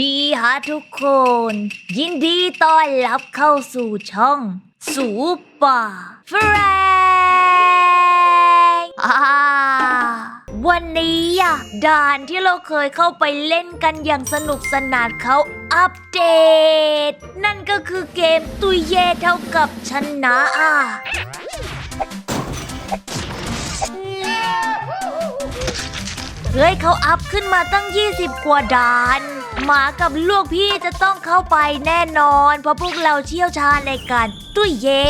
ดีฮะทุกคน ยินดีต้อนรับเข้าสู่ช่อง สูป่าแฟรงอ่าวันนี้อะด่านที่เราเคยเข้าไปเล่นกันอย่างสนุกสนานเขาอัปเดต นั่นก็คือเกมตุยเย่เท่ากับชนะอะเฮ้ยเขาอัพขึ้นมาตั้ง 20 กว่าด่าน หมากับลูกพี่จะต้องเข้าไปแน่นอน เพราะพวกเราเชี่ยวชาญในการตุ้ยเย่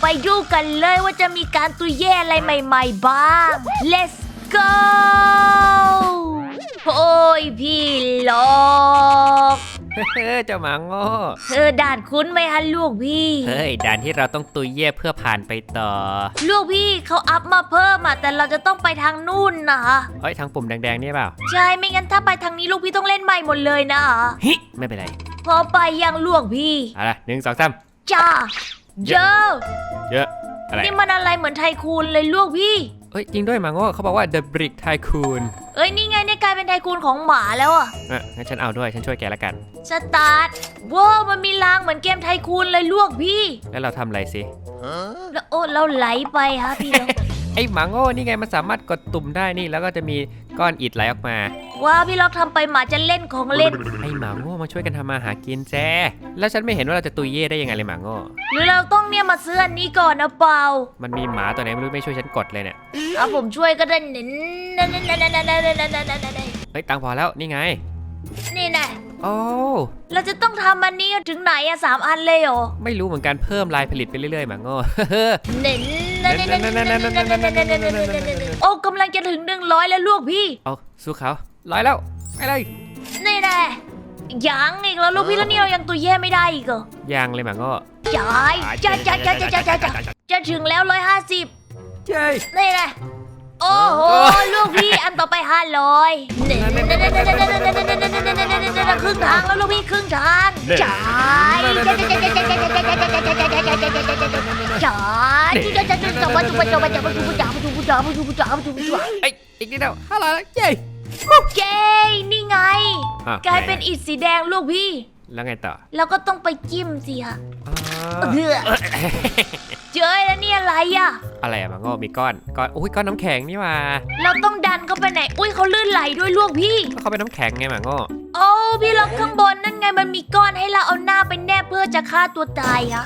ไปดูกันเลยว่าจะมีการตุยเย่อะไรใหม่ ๆ บ้าง let's go โอ้ยพี่หลอก เฮ้ยเจ้าหมาโง่เธอด่านคุ้นไหมฮะลูกพี่ เฮ้ยด่านที่เราต้องตุยเย่เพื่อผ่านไปต่อ ลูกพี่เขาอัพมาเพิ่มอะแต่เราจะต้องไปทางนู่นนะเฮ้ยทางปุ่มแดงๆนี่เปล่า ใช่ไม่งั้นถ้าไปทางนี้ลูกพี่ต้องเล่นใหม่หมดเลยนะฮิไม่เป็นไรพอไปยังลวกพี่เอาละหนึ่งสองสามจ้าเยเจ้าอะเยอะอะไรนี่มันอะไรเหมือนไทคูนเลยลวกพี่เฮ้ยจริงด้วยหมาโง่เขาบอกว่า The Brick Tycoon เอ้ยนี่ไงในกลายเป็นไทคูนของหมาแล้วอะอะงั้นฉันเอาด้วยฉันช่วยแกละกัน สตาร์ทว้าวมันมีรางเหมือนเกมไทคูนเลยลวกพี่ แล้วเราทำอะไรสิ แล้วโอ้เราไหลไปฮะพี่แล้ว ไอ้หมาโง่นี่ไงมันสามารถกดตุ่มได้นี่แล้วก็จะมีก้อนอิฐไหลออกมา ว้าพี่ล็อกทำไปหมาจะเล่นของเล่น ไอ้หมาโง่มาช่วยกันทำมาหากินแจแล้วฉันไม่เห็นว่าเราจะตุยเย่ได้ยังไงเลยหมาโง่หรือเราต้องเนี่ยมาซื้ออันนี้ก่อนนะเปล่ามันมีหมาตัวไหนไม่รู้ไม่ช่วยฉันกดเลยเนี่ยเอาผมช่วยก็ได้เน้นั่นเฮ้ยตังค์พอแล้วนี่ไง นี่แน่ โอ้เราจะต้องทำอันนี้ถึงไหนอะสามอันเลยเหรอไม่รู้เหมือนกันเพิ่มลายผลิตไปเรื่อยๆหมาโง่ เน้นโอ้กำลังจะถึงหนึ่งร้อยแล้วลูกพี่ เอาสู้เขาร้อยแล้วไปเลยนี่แน่ยังอีกแล้วลูกพี่แล้วนี่เรายังตัวแย่ไม่ได้อีกเหรอยางเลยหมาโง่จ่ายจ่ายจ่ายจ่ายจ่ายจ่ายจ่ายจะถึงแล้วร้อยห้าสิบเย้นี่แน่โอ้โหลูกพี่อันต่อไป ห้าร้ครึ่งทางแล้วลูกพี่ครึ่งทางจ่ายจ่ายจะจะจะจะมาจุบจะมาจะมาจุบจ่ามาจุบจ่ามาจุบจ่ามาจุบจ่าไอ้อีกนิดเดียวห้าร้อยเย้เย้นี่ไง กลายเป็นอิฐสีแดงลูกพี่ แล้วไงต่อแล้วก็ต้องไปจิ้มสิฮะอ๋อเหือเจอแล้วนี่อะไรอะ อะไรอะหมาโง่มีก้อนก้อนอุ้ยก้อนน้ำแข็งนี่หว่าเราต้องดันเข้าไปไหน อุ้ยเขาลื่นไหลด้วยลูกพี่ ก็เขาเป็นน้ำแข็งไงหมาโง่โอ้พี่ล็อกข้างบนนั่นไงมันมีก้อนให้เราเอาหน้าไปแนบเพื่อจะฆ่าตัวตายฮะ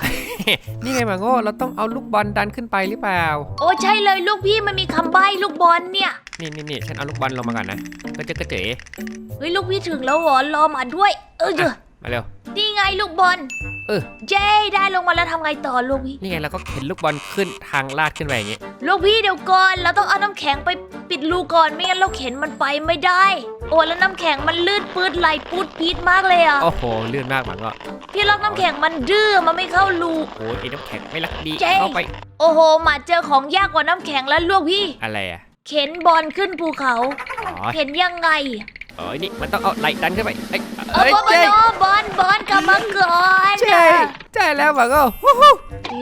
นี่ไงหมาโง่เราต้องเอาลูกบอลดันขึ้นไปหรือเปล่า โอ้ใช่เลยลูกพี่มันมีคำใบ้ลูกบอลเนี่ย นี่นี่นี่ฉันเอาลูกบอลลงมาก่อนนะก็จะกระเจ๋เฮ้ยลูกพี่ถึงแล้วเหรอรอมาด้วย เออเดี๋ยว มาเร็ว นี่ไงลูกบอลเออ เย้ได้ลงมาแล้วทำไงต่อลูกพี่ นี่ไงเราก็เข็นลูกบอลขึ้นทางลาดขึ้นไปอย่างงี้ ลูกพี่เดี๋ยวก่อน เราต้องเอาน้ำแข็งไปปิดรูก่อนไม่งั้นเราเข็นมันไปไม่ได้ โอ้แล้วน้ำแข็งมันลื่นปืดไหลปูดปีดมากเลยอะ โอ้โหลื่นมากหมาโง่พี่ล็อกน้ำแข็งมันดื้อมันไม่เข้ารู โอ้ยไอ้น้ำแข็งไม่รักดี เจ๊ เข้าไป โอ้โหหมาเจอของยากกว่าน้ำแข็งแล้วลูกพี่ อะไรอะเข็นบอลขึ้นภูเขา อ๋อเข็นยังไง เอ้ยนี่มันต้องเอาไหลดันขึ้นไปเอ้ย เออเอ้ยบอลเจ๊บอลบอลบอลกลับมาก่อนใช่ใช่แล้วหมาโง่ฮู้ฮู้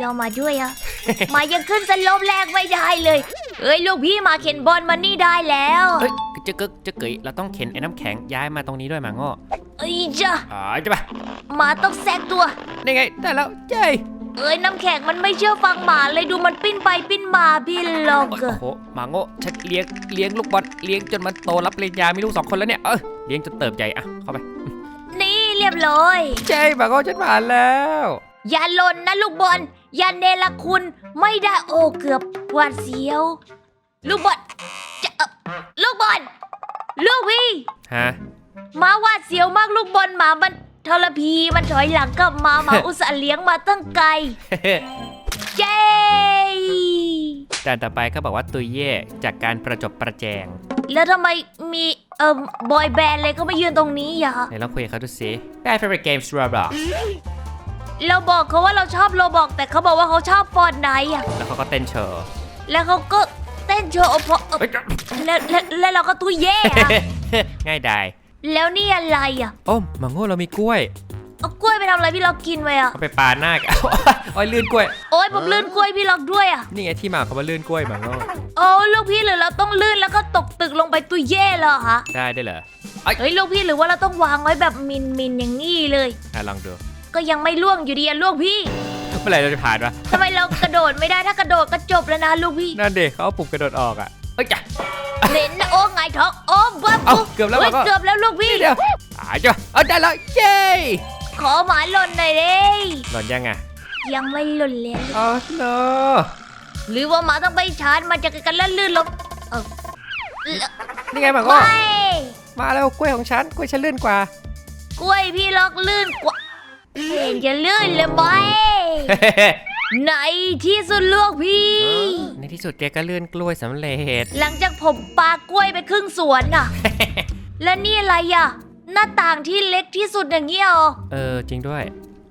เรามาด้วยอะหมายังขึ้นสโลปแรกไม่ได้เลยเอ้ยลูกพี่มาเข็นบอลมานี่ได้แล้วเอ้ยจะกึกจะเกยเราต้องเข็นไอ้น้ำแข็งย้ายมาตรงนี้ด้วยหมาโง่เอ้ยจ้ะอ๋อจะปะหมาต้องแซกตัวนี่ไงได้แล้วเจ้ยเอ้ยน้ำแข็งมันไม่เชื่อฟังหมาเลยดูมันปิ้นไปปิ้นมาพี่ล็อกโอ้โหหมาโง่ฉันเลี้ยงเลี้ยงลูกบอลเลี้ยงจนมันโตรับปริญญามีลูกสองคนแล้วเนี่ยเออเลี้ยงจนเติบใหญ่อะเข้าไป นี่เรียบร้อย เจ้ยหมาโง่ฉันผ่านแล้ว อย่าหล่นนะลูกบอลอย่าเนรคุณไม่ได้โอ้เกือบหวาดเสียว ลูกบอลจะเอ่อลูกบอลลูกพี่ฮะ หมาหวาดเสียวมากลูกบอลหมามันทรพีมันถอยหลังกลับมาหมาอุตส่าห์เลี้ยงมาตั้งไกลเย้แต่ต่อไปเขาบอกว่าตุยเย่จากการประจบประแจง แล้วทำไมมีเอ่อบอยแบนด์เลยก็มายืนตรงนี้อะไหนลองคุยกับเขาดูสิ My favorite game is Roblox เราบอกเขาว่าเราชอบโรบอกแต่เขาบอกว่าเขาชอบฟอร์ดไนอะแล้วเขาก็เต้นโชว์แล้วเขาก็เต้นโชว์เพราะเอ่อเฮ้ยแล้วแล้วแล้วเราก็ตุยเย่อะง่ายดายแล้วนี่อะไรอะ โอ้หมาโง่เรามีกล้วย เอากล้วยไปทำอะไรพี่ล็อกกินไว้อะเอาไปปาหน้ากันโอ้ยลื่นกล้วย โอ้ยผมลื่นกล้วยพี่ล็อกด้วยอะนี่ไงที่มาเขาว่าลื่นกล้วยมังโง่โอ้ลูกพี่หรือเราต้องลื่นแล้วก็ตกตึกลงไปตุยเย่เลยเหรอคะได้ได้วยเหรอเฮ้ยลูกพี่หรือว่าเราต้องวางไว้แบบมินมินๆอย่างนี้เลย อะลองดู ก็ยังไม่ล่วงอยู่ดีอะลูกพี่เมื่อไหร่เราจะผ่านวะทำไมเรากระโดดไม่ได้ถ้ากระโดดก็จบแล้วนะลูกพี่นั่นเด็กเขาเอาปุ่มกระโดดออกอะเอ้ยจ้ะเล่นนะโอ้ไงายท้องโอ้บ้าเอ้าเกือบแล้วฮ้ยก็เกือบแล้วลูกพี่เดี๋ยวอ่าจ้ะเอาได้แล้วเย้ ขอหมาหล่นหน่อยเลยหล่นยังไงยังไม่หล่นเลยอ๋อ no หรือว่าหมาต้องไปชาร์จมันจะกันแล้วลื่นลงเออนี่ไงมังไมโง่่มาแล้วกล้วยของฉันกล้วยฉันลื่นกว่า กล้วยพี่ล็อกลื่นกว่าเห็นจะลื่นเลยไหมในที่สุดลูกพี่ ในที่สุดแกก็ลื่นกล้วยสำเร็จ หลังจากผมปากล้วยไปครึ่งสวนน่ะ แล้วนี่อะไรอะ หน้าต่างที่เล็กที่สุดอย่างเงี้ยเหรอเออจริงด้วย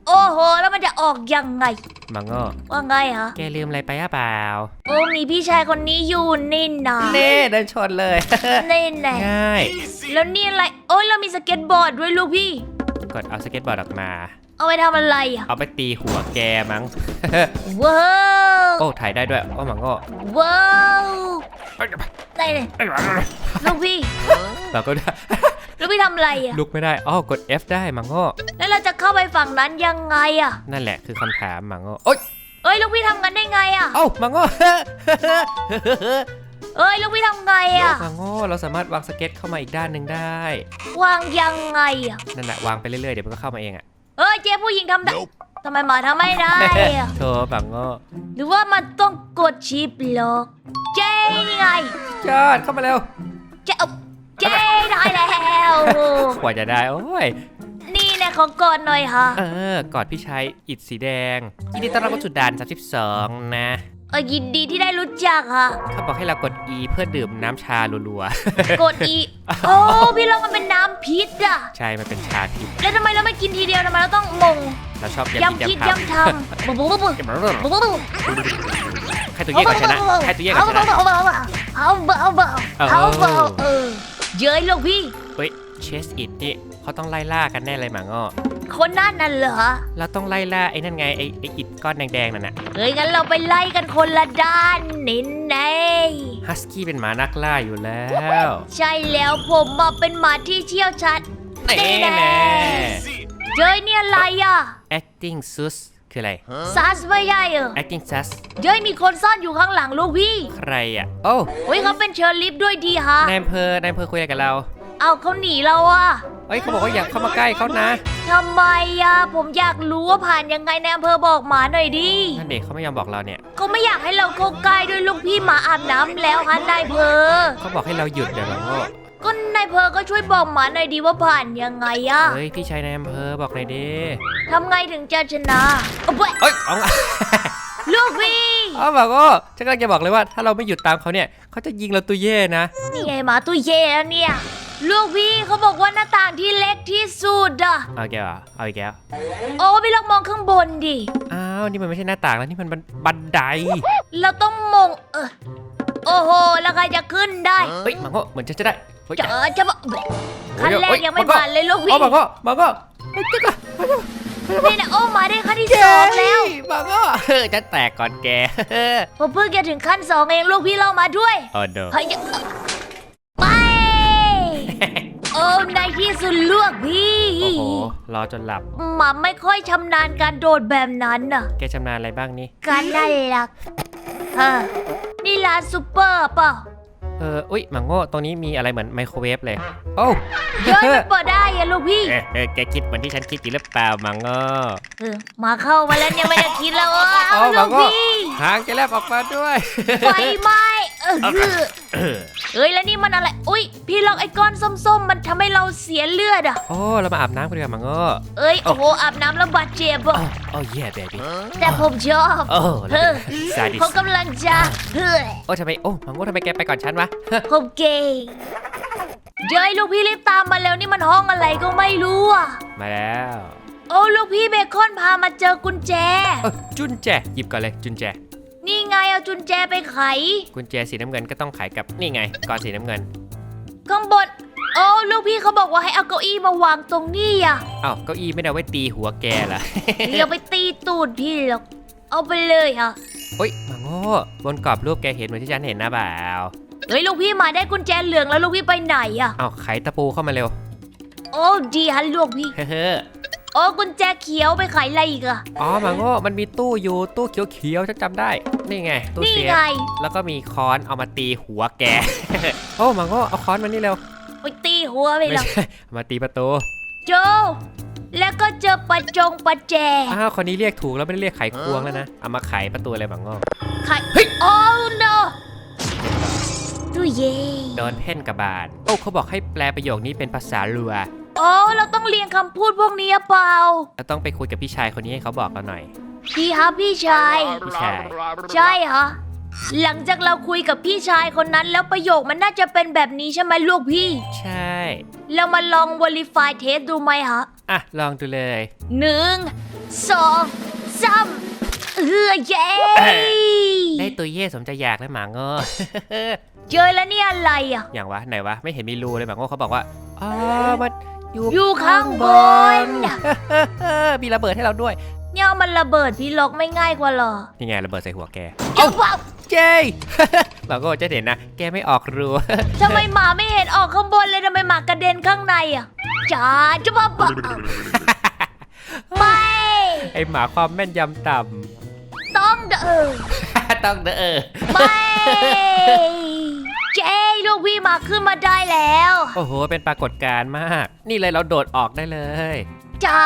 โอ้โห แล้วมันจะออกยังไง มังโง่ว่าไงฮะแกลืมอะไรไปหรือเปล่าโอ้มีพี่ชายคนนี้อยู่นี่นะเน่เดินชนเลย นี่แน่ง่าย แล้วนี่อะไร โอ้ยเรามีสเก็ตบอร์ดด้วยลูกพี่ กดเอาสเก็ตบอร์ดออกมา เอาไปทำอะไรอะเอาไปตีหัวแกมั้ง ว้าวโอ้ถ่ายได้ด้วยโอ้มังโง่ว้าวได้เลยลูกพี่ เราก็ได้ ลูกพี่ทำอะไรอะลุกไม่ได้อ๋อกด F ได้มังโง่แล้วเราจะเข้าไปฝั่งนั้นยังไงอะนั่นแหละคือคำถามมังโง่โอ๊ยเอ้ยลูกพี่ทำกันได้ไงอะเอ้ามังโง่เอ้ยลูกพี่ทำไงอะมังโง่เราสามารถวางสเก็ตเข้ามาอีกด้านหนึ่งได้ วางยังไงอะนั่นแหละวางไปเรื่อยๆเดี๋ยวมันก็เข้ามาเองอะเอ้ยเจ๊ผู้หญิงทำได้ทำไมหมาทำไม่ได้อะโธ่มังโง่หรือว่ามันต้องกดชิปล็อกเจ๊นี่ไงยอดเข้ามาเร็วเจ๊เอาเจ๊ได้แล้ว กว่าจะได้ โอ้ย นี่แน่ขอกดหน่อยค่ะ เออ กอดพี่ชายอิดสีแดงยินดีต้อนรับเข้าสู่ด่าน 32 นะ เออยินดีที่ได้รู้จักค่ะ เขาบอกให้เรากด E เพื่อดื่มน้ำชาลัวกดอีโอ้พี่ลองมันเป็นน้ำพิษอะ ๆ ใช่ มันเป็นชาทิพย์แล้วทำไมเราไม่กินทีเดียวทำไมเราต้องมงเราชอบยำย้ำคิคิดดยำย้ำทำบุ๊บบุ๊บบุ๊บบุ๊บทำบุ๊บบุ๊บใครตัวเย่ก่อนชนะใครตัวเย่ก่อนชนะ เอาเบาเอาเบาเอาเบาเอาเบาเออเย้ยลูกพี่ เฮ้ย เชสอิดนี่เขาต้องไล่ล่ากันแน่เลยหมาง้อคนนั่นน่ะเหรอ เราต้องไล่ล่าไอ้นั่นไงไอ้ไอ้อิดก้อนแดงๆนั่นน่ะเฮ้ยงั้นเราไปไล่กันคนละด้านนินเน่ฮัสกี้เป็นหมานักล่าอยู่แล้วใช่แล้วผมมาเป็นหมาที่เชี่ยวชาญเน่แน่เย้ยเนี่ยอะไรอะ acting sus คืออะไรซัสไม่ใช่เหรอ acting sus เย้ยมีคนซ่อนอยู่ข้างหลังลูกพี่ ใครอะ โอ้เฮ้ยเขาเป็นเชอร์ลิฟด้วยดีฮะนายอำเภอนายอำเภอคุยอะไรกับเรา เอาเขาหนีเราอะเอ้ยเขาบอกว่าอยากเข้ามาใกล้เขานะทำไมอะผมอยากรู้ว่าผ่านยังไงในอำเภอบอกหมาหน่อยดินั่นเด็กเขาไม่ยอมบอกเราเนี่ยเขาไม่อยากให้เราเข้าใกล้ด้วยลูกพี่หมาอาบน้ำแล้วฮะนายเพอ เขาบอกให้เราหยุดเดี๋ยวหมาง้อก็นายเพอก็ช่วยบอกหมาหน่อยดีว่าผ่านยังไงอะเฮ้ยพี่ชายนายอำเภอบอกหน่อยดิทำไงถึงจะชนะเอาไปเอ้ยเอาลูกพี่เอาบอกว่าฉันกำลังจะบอกเลยว่าถ้าเราไม่หยุดตามเขาเนี่ยเขาจะยิงเราตัวเย่นะนี่ไงหมาตู้เย่แล้วเนี่ย ลูกพี่เขาบอกว่าหน้าต่างที่เล็กที่สุดอะเอาแกวอะเอาอีกแล้วโอ้พี่ลองมองข้างบนดิ อ้าวนี่มันไม่ใช่หน้าต่างแล้วนี่มันบันบันไดเราต้องมองเออโอ้โห แล้วใครจะขึ้นได้เฮ้ยหมาง้อเหมือนฉันจะได้เฮ้ยจะเออจะบอกขั้นแรกยังไม่ผ่านเลยลูกอ๋พี่อหมาง้อหมาง้อเฮ้ยจิ๊กอะนี่นะโอ้มาได้ขั้นที่สองแล้วหมาง้อเฮ้ยฉันแตกก่อนแกผมเพิ่งจะถึงขั้นสองเองลูกพี่เล่ามาด้วยโอ้โดเฮ้ยจะไปโอ้ ในที่สุดลูกพี่ โอ้โหรอจนหลับ หมาไม่ค่อยชำนาญการโดดแบบนั้นน่ะ แกชำนาญอะไรบ้างนี่ การน่ารักฮะนี่ร้านซูเปอร์เปล่าเออ อุ้ยหมาง้อตรงนี้มีอะไรเหมือนไมโครเวฟเลย โอ้เดินไม่เปิดได้อะลูกพี่ เออเออแกคิดเหมือนที่ฉันคิดอยู่หรือเปล่าหมาง้อเออมาเข้ามาแล้วยังไม่ได้คิดแล้วว้าเอาวหลูมากง้อพี่หางแกแลบออกมาด้วย ไฟไหม้ เออคือเอ้ยแล้วนี่มันอะไร อุ้ยพี่ลองไอ้ก้อนส้มๆ มันทำให้เราเสียเลือดอะ โอ้เรามาอาบน้ำกันดีกว่าหมาง้อเอ้ยโอ้โหอาบน้ำแล้วบาดเจ็บอะโอ้โอ้เย่เบบี้แต่ผมชอบโอ้เออซาดิสผมกำลังจะเฮ้ยโอ้ทำไมโอ้หมาง้อทำไมแกไปก่อนฉันวะผมเก่งเดี๋ยวไอ้ลูกพี่รีบตามมาแล้วนี่มันห้องอะไรก็ไม่รู้อะมาแล้วโอ้ลูกพี่เบคอนพามาเจอกุญแจเออจุนแจหยิบก่อนเลยจุนแจ นี่ไงเอากุญแจไปไข กุญแจสีน้ำเงินก็ต้องขายกับนี่ไงก้อนสีน้ำเงินข้างบนโอ้ลูกพี่เขาบอกว่าให้เอาเก้าอี้มาวางตรงนี้อะ อ้าวเก้าอี้ไม่ได้เอาไว้ตีหัวแกเหรออย่าไปตีตูดพี่หรอก เอาไปเลยค่ะเฮ้ยหมาโง่บนกรอบรูปแกเห็นเหมือนที่ฉันเห็นนะบ่าวเฮ้ยลูกพี่มาได้กุญแจเหลืองแล้วลูกพี่ไปไหนอะ อ้าวไขตะปูเข้ามาเร็ว โอ้ดีฮันลูกพี่ เฮ้อ โอ้กุญแจเขียวไปขายอะไรอีกอะอ๋อหมาโง่มันมีตู้อยู่ตู้เขียวๆฉันจำได้ นี่ไง ตู้นี่เซฟไงแล้วก็มีค้อนเอามาตีหัวแก โอ้หมาโง่เอาค้อนมานี่เร็วไปตีหัวไปไม่หรอกใช่เอามาตีประตูโจ แล้วก็เจอประจงประแจอ้าวคนนี้เรียกถูกแล้วไม่ได้เรียกไขควงแล้วนะเอามาไขประตูอะไรหมาโง่ใครเฮ้ยโอ้ no ดูเย่โดนเพ่นกระบาลโอ้เขาบอกให้แปลประโยคนี้เป็นภาษาลัว โอ้เราต้องเรียงคำพูดพวกนี้หรือเปล่า เราต้องไปคุยกับพี่ชายคนนี้ให้เขาบอกเราหน่อย พี่ฮะพี่ชาย พี่ชาย ใช่เหรอ หลังจากเราคุยกับพี่ชายคนนั้นแล้วประโยคมันน่าจะเป็นแบบนี้ใช่ไหมลูกพี่ ใช่ เรามาลอง verify test ดูไหมฮะอะ ลองดูเลยหนึ่งสองสามเออเย้ได้ตัวเย่สมใจอยากแล้วหมาโง่ เจอแล้วนี่อะไรอะ อย่างวะไหนวะไม่เห็นมีรูเลยหมาโง่เขาบอกว่าอ๋อมัน อยู่อยู่ข้างบน มีระเบิดให้เราด้วย เนี่ยมันระเบิดพี่ล็อกไม่ง่ายกว่าเหรอนี่ไงระเบิดใส่หัวแก เอ้าว้าวเจ้ยหมาโง่จะเห็นนะ แกไม่ออกรูทำไมหมาไม่เห็นออกข้างบนเลยทำไมหมากระเด็นข้างในอะจ้าจะมาบะไม่ไอหมาความแม่นยำต่ต้องเด้อำ ต้องเด้อ ไม่เจ้ ลูกพี่หมาขึ้นมาได้แล้ว โอ้โห เป็นปรากฏการณ์มาก นี่เลยเราโดดออกได้เลย จ้า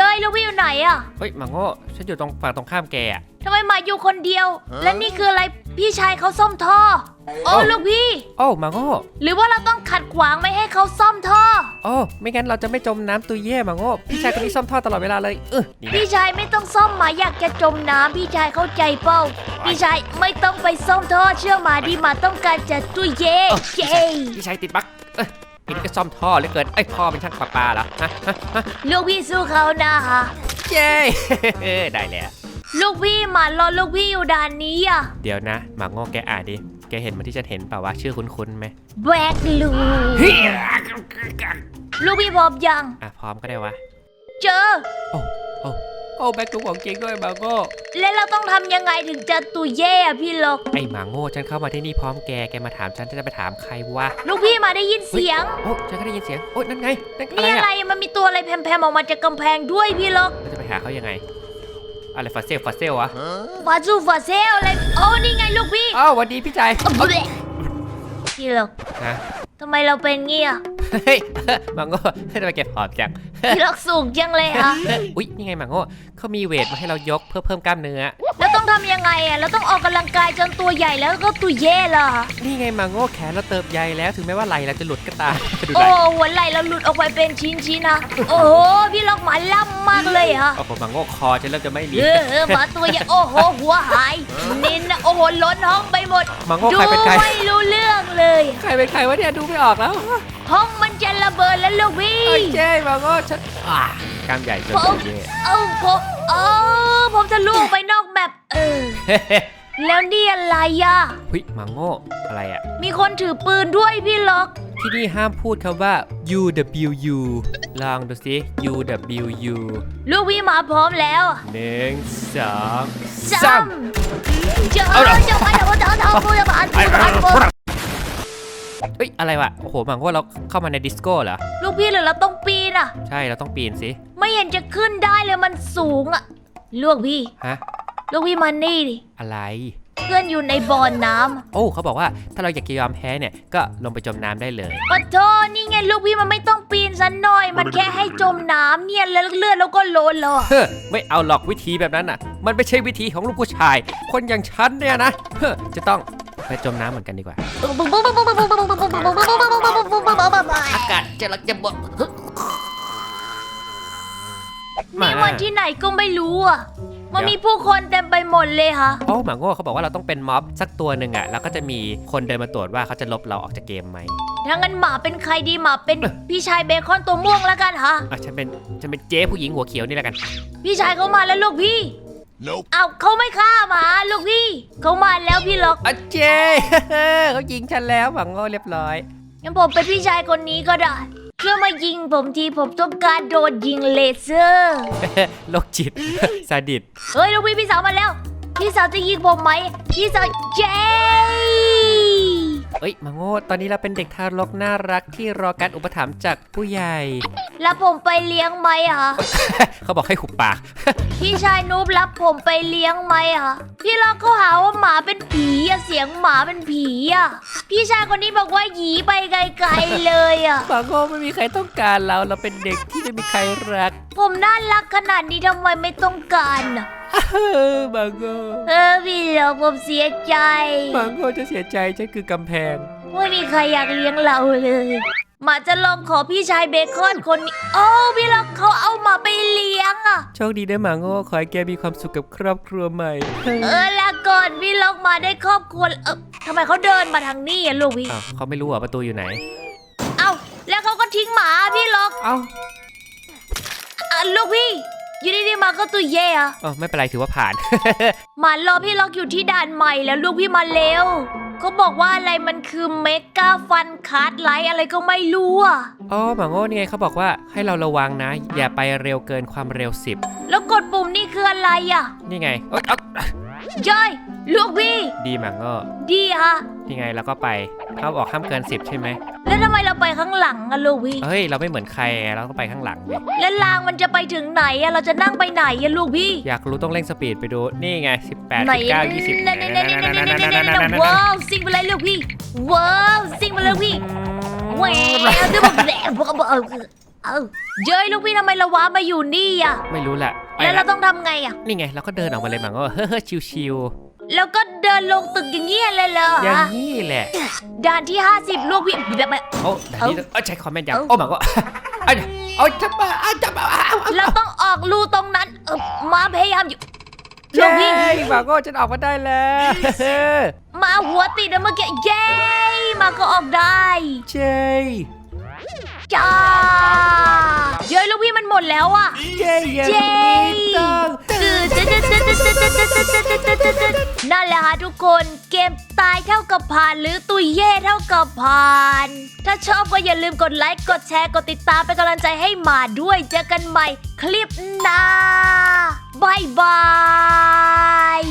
เจ้ยลูกพี่อยู่ไหนอะเฮ้ยหมาโง่ฉันอยู่ตรงฝั่งตรงข้ามแกอะ ทำไมหมาอยู่คนเดียวและนี่คืออะไรพี่ชายเขาซ่อมท่อ โอ้เอ้า ลูกพี่ โอ้หมาโง่หรือว่าเราต้องขัดขวางไม่ให้เขาซ่อมท่อ โอ้ไม่งั้นเราจะไม่จมน้ำตุยเย่หมาโง่พี่ชายคนนี้ซ่อมท่อตลอดเวลาเลยเออนี่นะพี่ชายไม่ต้องซ่อมหมาอยากจะจมน้ำพี่ชายเข้าใจเป้าพี่ชายไม่ต้องไปซ่อมท่อเชื่อหมาดีหมาต้องการจะตุยเย่เย่พี่ชายติดบั๊กเอ้ย อันนี้ก็ซ่อมท่อเหลือเกินไอ้ยท่อเป็นช่างประปาเหรอฮะฮะฮะลูกพี่สู้เขานะฮะเย้ ได้แล้ว ลูกพี่หมารอลูกพี่อยู่ด่านนี้อะเดี๋ยวนะหมาโง่แกอ่านดิ แกเห็นเหมันที่ฉันเห็นเปล่าวะชื่อคุ้นๆไหมแบกลูลูกพี่พร้อมยัง อะพร้อมก็ได้วะ เจอ โอ้โอ้ โอ้แบกตัวของจริงด้วยหมาโง่แล้วเราต้องทำยังไงถึงจะตุยเย่อะพี่ล็อกไอ้หมาโง่ฉันเข้ามาที่นี่พร้อมแกแกมาถามฉันฉันจะไปถามใครวะลูกพี่มาได้ยินเสียง โอ้ฉันก็ได้ยินเสียงโอ้ยนั่นไงนั่นอะไรนี่อะอะไรมันมีตัวอะไรแพรมๆออกมาจากกำแพงด้วยพี่ล็อกเราจะไปหาเขายังไง อะไรฟาเซลฟาเซลวะฟาซูฟาเซลอะไรโอ้นี่ไงลูกพี่อ้าวสวัสดีพี่ชาย พี่ล็อกฮะ ทำไมเราเป็นงี้อะเฮ้ยหมาโง่ทำไมแกผอมจังพี่ล็อกสูงจังเลยฮะอุ๊ยนี่ไงหมาโง่เขามีเวทมาให้เรายกเพื่อเพิ่มกล้ามเนื้อ แล้วต้องทำยังไงอะเราต้องออกกำลังกายจนตัวใหญ่แล้วก็ตุยเย่เหรอ นี่ไงหมาโง่แขนเราเติบใหญ่แล้วถึงแม้ว่าไหล่เราจะหลุดก็ตามดูโอ้ไหล่หัวไหล่เราหลุดออกไปเป็นชิ้นๆนะ โอ้โหพี่ล็อกหมาล่ำมากเลยฮะโอ้โหหมาโง่คอฉันเริ่มจะไม่มีเออเออหมาตัวใหญ่โอ้โหหัวหายนินนะโอ้โหล้นห้องไปหมดหมาโง่ดูใครเป็นใคร ไม่รู้เรื่องเลย ใครเป็นใครวะเนี่ยดูไม่ออกแล้วห้องมันจะระเบิดแล้วลูกพี่เอ้ยเจ๊หมาโง่ฉันอ่ากล้ามใหญ่จนผมเย่เอ้าผมเอ้าผมจะลูกไปนอกแบบเออ แล้วนี่อะไรอะเฮ้ยหมาโง่อะไรอะมีคนถือปืนด้วยพี่ล็อก ที่นี่ห้ามพูดคำว่า UWU ลองดูสิ UWU ลูกพี่หมาพร้อมแล้วหนึ่งสองซ้สามำเจอเอาเหรอเจอไปเดี๋ยวเจอเจอผู้จะผ่านผู้จะผ่านผู้ เฮ้ยอะไรวะโอ้โหหมาโง่เราเข้ามาในดิสโก้เหรอ ลูกพี่หรือเราต้องปีนอะใช่เราต้องปีนสิไม่เห็นจะขึ้นได้เลยมันสูงอะลูกพี่ฮะลูกพี่มานี่ดิอะไร เพื่อนอยู่ในบ่อน้ำโอ้เขาบอกว่าถ้าเราอยากจะยอมแพ้เนี่ยก็ลงไปจมน้ำได้เลยปะโทนี่ไงลูกพี่มันไม่ต้องปีนสันหน่อย มันแค่ให้จมน้ำเนี่ยแล้วเลือดแล้วก็โลนแล้วอะเฮ้อไม่เอาหรอกวิธีแบบนั้นน่ะ มันไม่ใช่วิธีของลูกผู้ชาย คนอย่างฉันเนี่ยนะเฮ้อจะต้อง ไปจมน้ำเหมือนกันดีกว่า อากาศจะรักจะบอกนี่มันที่ไหนก็ไม่รู้อะ มันมีผู้คนเต็มไปหมดเลยค่ะ โอ้หมาโง่เขาบอกว่าเราต้องเป็นม็อบสักตัวหนึ่งอะ แล้วก็จะมีคนเดินมาตรวจว่าเขาจะลบเราออกจากเกมไหมถ้างั้นหมาเป็นใครดีหมาเป็นพี่ชายเบคอนตัวม่วงแล้วกันค่ะ อะฉันเป็นฉันเป็นเจ๊ผู้หญิงหัวเขียวนี่แหละกัน พี่ชายเขามาแล้วลูกพี่ Nope. เอาเขาไม่ฆ่าหมาลูกพี่เขามาแล้วพี่ล็อกอะเจ เขายิงฉันแล้วหวังโง่เรียบร้อย งั้นผมเป็นพี่ชายคนนี้ก็ได้ช่วยมายิงผมทีผมต้องการโดนยิงเลเซอร์โรคจิต ซาดิสเฮ้ยลูกพี่พี่สาวมาแล้ว พี่สาวจะยิงผมไหมพี่สาวเจ๊ เอ้ยหมาโง่ตอนนี้เราเป็นเด็กทารกน่ารักที่รอการอุปถัมภ์จากผู้ใหญ่แล้วผมไปเลี้ยงไหมอะเขาบอกให้หุบปาก พี่ชายนูบรับผมไปเลี้ยงไหมอะพี่ล็อกเขาหาว่าหมาเป็นผีอะเสียงหมาเป็นผีอะพี่ชายคนนี้บอกว่าหยีไปไกลๆเลยอะหมาโง่ไม่มีใครต้องการเราเราเป็นเด็กที่ไม่มีใครรัก ผมน่ารักขนาดนี้ทำไมไม่ต้องการอะเออห มาโง่เออพี่ล็อกผมเสียใจหมาโง่จะเสียใจฉันคือกำแพง ไม่มีใครอยากเลี้ยงเราเลย หมาจะลองขอพี่ชายเบคอนคนนี้ โอ้พี่ล็อกเขาเอาหมาไปเลี้ยงอะโชคดีนะหมาโง่ขอให้แกมีความสุขกับครอบครัวใหม่ เออลาก่อนพี่ล็อกมาได้ครอบครัว เออทำไมเขาเดินมาทางนี้อะลูกพี่ อ้าวเขาไม่รู้เหรอะประตูอยู่ไหน เอ้า แล้วเขาก็ทิ้งหมาพี่ล็อกเอ้า อะลูกพี่ อยู่ดีๆมาก็ตัวเย่อะเออไม่เป็นไรถือว่าผ่าน หมารอพี่ล็อกอยู่ที่ด่านใหม่แล้วลูกพี่มาเร็วเขาบอกว่าอะไรมันคือเมกาฟันคาร์ดไลท์อะไรก็ไม่รู้อะอ๋อหมาโง่นี่ไงเขาบอกว่าให้เราระวังนะ อย่าไปเร็วเกินความเร็วแล้วกดปุ่มนี่คืออะไรอะ10นี่ไงเอ้ยเอ้ยย่อยลูกพี่ดีหมาโง่ดีฮะนี่ไงเราก็ไป เข้าออกห้ามเกินสิบใช่ไหมแล้วทำไมเราไปข้างหลังอะลูกพี่ เฮ้ยเราไม่เหมือนใครไงเราต้องไปข้างหลังดิแล้วรางมันจะไปถึงไหนอะเราจะนั่งไปไหนอะลูกพี่อยากรู้ต้องเร่งสปีดไปดูนี่ไงสิบแปดสิบเก้ายี่สิบว้าวซิงไปเลยลูกพี่ว้าวซิงไปเลยพี่แหววเดี๋ยวผมแหลกเออเย้ยลูกพี่ทำไมเราว้ามาอยู่นี่อะไม่รู้แหละแล้วเราต้องทำไงอะนี่ไงเราก็เดินออกมาเลยมั้งก็เฮ้ยชิวๆแล้วก็ ดินลงตึกอย่างเงี้ยเลยเหรอๆอย่างนี้แหละด่านที่ 50ลูกพี่แบบแบบ โอ้เดี๋ยวนี้เอ้ยใช้คอมเมนต์ยังเอ้า โอ้หมาโง่เอ้ยเอาจับมาเอาจับมาเอาเอาเราต้องออกรูตรงนั้นเออมาพยายามอยู่ลูเย้กพี่หมาโง่ฉันออกมาได้แล้วมาหัวติดนะเมื่อกี้เย้มาก็ออกได้ เย้ จ้าเย้ยลูกพี่มันหมดแล้วอะเย้เย้เย้ต้องนั่นแหละค่ะทุกคนเกมตายเท่ากับผ่านหรือตุยเย่เท่ากับผ่าน ถ้าชอบก็อย่าลืมกดไลค์กดแชร์กดติดตามเป็นกำลังใจให้หมาด้วย เจอกันใหม่คลิปหน้าบายบาย